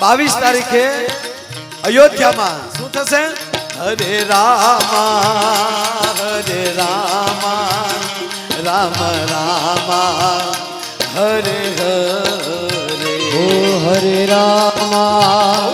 બાવીસ તારીખે અયોધ્યામાં. શું થશે? હરે રામા હરે રામા રામ રામા હરે હરે. ઓ હરે રામા.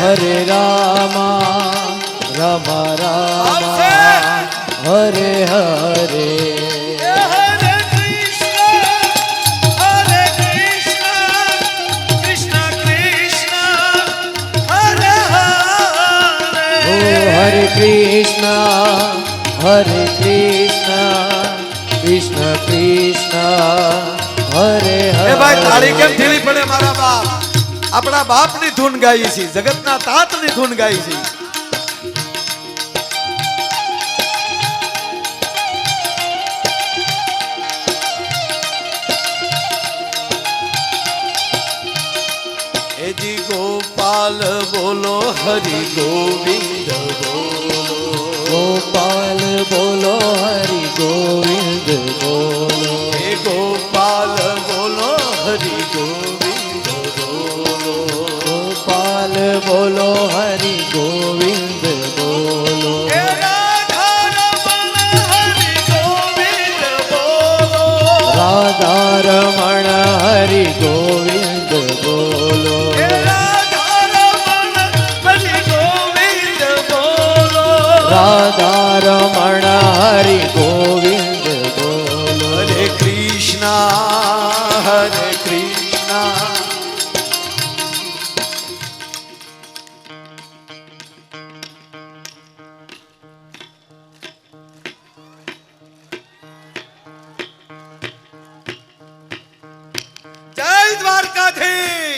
હરે રામા રામ રામા હરે હરે. હરે કૃષ્ણ હરે કૃષ્ણ કૃષ્ણ કૃષ્ણ હરે હરે ભાઈ તાળી કેમ ઢીલી પડે મારા બાપ? આપણા બાપની ધૂન ગાઈ છે જગતના તાતની ધૂન ગાઈ છે. ગોપાલ બોલો હરિ ગોવિંદ બોલો. ગોપાલ બોલો હરિ ગોવિંદ રાધા રમણ હરિ ગોવિંદ બોલો હરે કૃષ્ણ હરે કૃષ્ણ જય દ્વારકાધીશ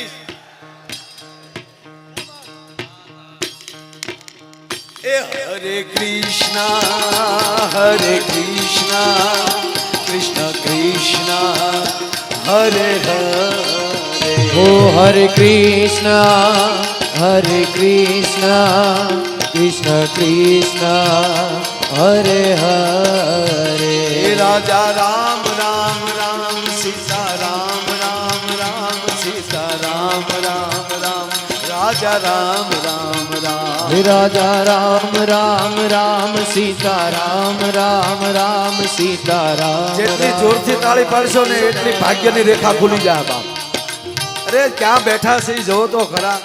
હરે કૃષ્ણ હરે કૃષ્ણ કૃષ્ણ કૃષ્ણ હરે ઓ હરે હરે કૃષ્ણ હરે કૃષ્ણ કૃષ્ણ કૃષ્ણ હરે હરે રાજા રામ રામ રામ સીતા રામ રામ રામ સીતા રામ રામ રામ રાજા રામ રાજા રામ રામ રામ સીતા રામ રામ રામ સીતા રામ. જેટલી. જોરથી તાળી પાડશો ને એટલી ભાગ્યની રેખા ખુલી જાય બાપ. અરે ક્યાં બેઠા છે જોવો તો ખરા.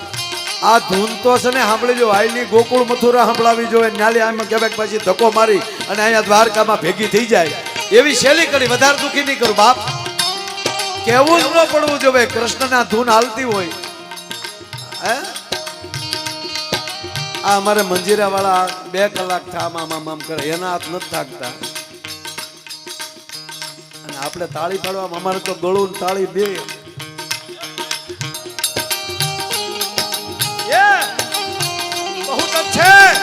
આ ધૂન તો છે ને સાંભળી જો આઈની ગોકુળ મથુરા સંભળાવી જોઈએ. ન્યાલી આમ કેબેક પછી ધક્કો મારી અને અહીંયા દ્વારકામાં ભેગી થઈ જાય. એવી શૈલી કરી વધારે દુખી નહીં કરું બાપ. કેવું જ ન પડવું જોઈએ કૃષ્ણના ધૂન હાલતી હોય. હે? આ અમારે મંજીરા વાળા બે કલાક થામ આમ આમ કરે. એના હાથ નથી થાકતા. અને આપણે તાળી પાડવામાં અમારે તો ગળું તાળી Yeah! બહુ છે.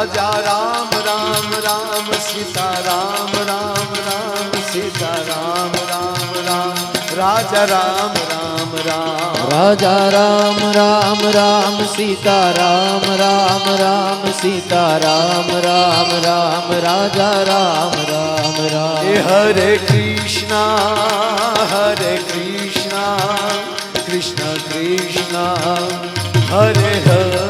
રાજા રામ રામ રામ સીતા રામ રામ રામ સીતા રામ રામ રામ રાજા રામ રામ રામ રાજા રામ રામ રામ સીતા રામ રામ રામ સીતા રામ રામ રામ રાજા રામ રામ રામ હરે કૃષ્ણ હરે કૃષ્ણ કૃષ્ણ કૃષ્ણ હરે હરે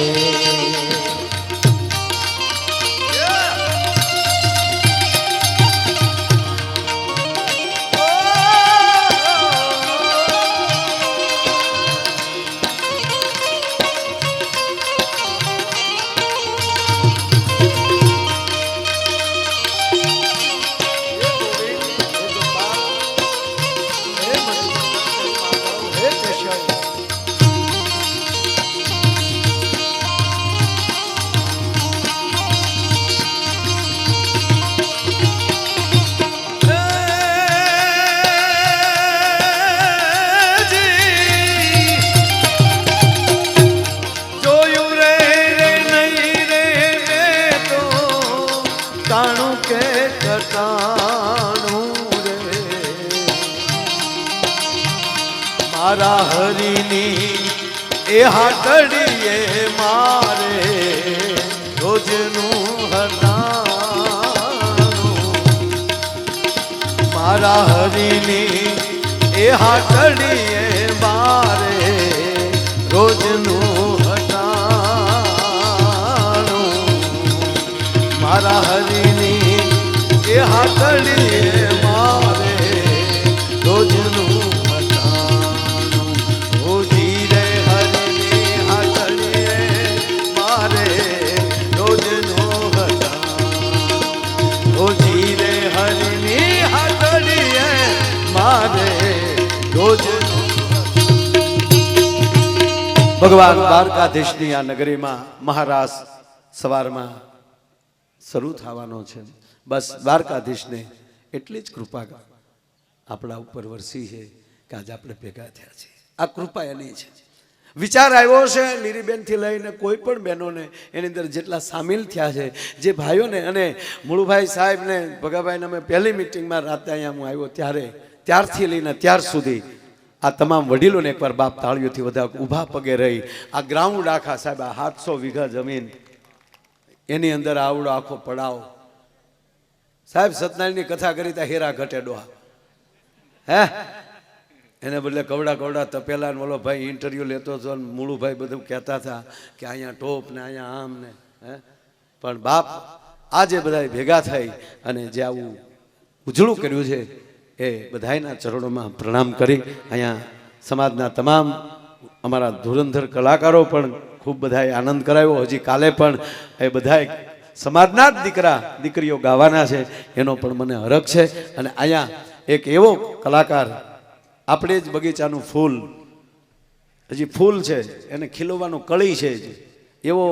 મારા હરિની, એ હાટડીએ મારે રોજનું હટાણું મારા હરિની, એ હાટડીએ મારે રોજનું હટાણું મારા હરિની, એ હાટડીએ મારે રોજ ભગવાન દ્વારકાધીશની આ નગરીમાં મહારાજ સવારમાં શરૂ થવાનો છે. બસ દ્વારકાધીશને એટલી જ કૃપા આપણા ઉપર વરસી છે કે આજે આપણે ભેગા થયા છીએ. આ કૃપા એની છે. વિચાર આવ્યો છે લીરીબેનથી લઈને કોઈ પણ બહેનોને એની અંદર જેટલા સામેલ થયા છે, જે ભાઈઓને અને મુળુભાઈ સાહેબને, ભગાભાઈને અમે પહેલી મિટિંગમાં રાતે અહીંયા હું આવ્યો ત્યારે ત્યારથી લઈને ત્યાર સુધી આ તમામ વડીલોને એકવાર બાપ તાળીઓથી બધા ઊભા પગે રહી. આ ગ્રાઉન્ડ આખા સાહેબ, આ સાતસો વીઘા જમીન. એની અંદર આવડો આખો પડાવ. સાહેબ, સત્યનારાયણની કથા કરી ત્યાં હેરા ઘટે ડોહા. હે? એને બદલે કવડા કવડા તપેલા ને ઓલો ભાઈ ઇન્ટરવ્યુ લેતો હતો ને મૂળુભાઈ બધું કહેતા હતા કે અહીંયા ટોપ ને અહીંયા આમ ને. હે? પણ બાપ આજે બધા ભેગા થઈ અને જે આવું ઉજળું કર્યું છે એ બધાયના ચરણોમાં પ્રણામ કરી અહીંયા સમાજના તમામ અમારા ધુરંધર કલાકારો પણ ખૂબ બધાએ આનંદ કરાવ્યો. હજી કાલે પણ એ બધાએ સમાજના જ દીકરા, દીકરીઓ ગાવાના છે. એનો પણ મને હરખ છે. અને અહીંયા એક એવો કલાકાર, આપણે જ બગીચાનું ફૂલ, હજી ફૂલ છે, એને ખીલવવાનું કળી છે. એવો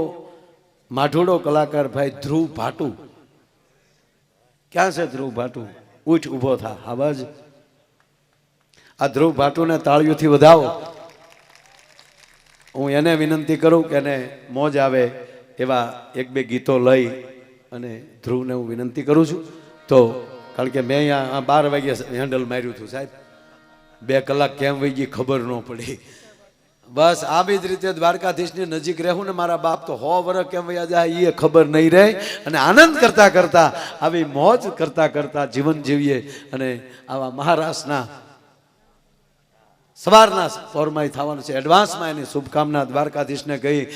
માઢોડો કલાકાર ભાઈ ધ્રુવ ભાટુ. ક્યાં છે ધ્રુવ ભાટુ? ઉઠ ઊભો થા. આવાજ આ ધ્રુવ ભાટુને તાળીઓથી વધાવો. હું એને વિનંતી કરું કે એને મોજ આવે એવા એક બે ગીતો લઈ અને ધ્રુવને હું વિનંતી કરું છું. તો કારણ કે મેં અહીંયા બાર વાગ્યા હેન્ડલ માર્યું હતું સાહેબ. બે કલાક કેમ વહી ગઈ ખબર ન પડી. બસ આવી જ રીતે દ્વારકાધીશની નજીક રહેવું ને મારા બાપ તો હો વર કેમ વયા જાય એ ખબર નહીં રહે અને આનંદ કરતા કરતા, આવી મોજ કરતા કરતા જીવન જીવીએ અને આવા મહારાષ્ટ્રના સવારના ફોરમાઈ થવાનું છે. એડવાન્સમાં એની શુભકામના દ્વારકાધીશને કહી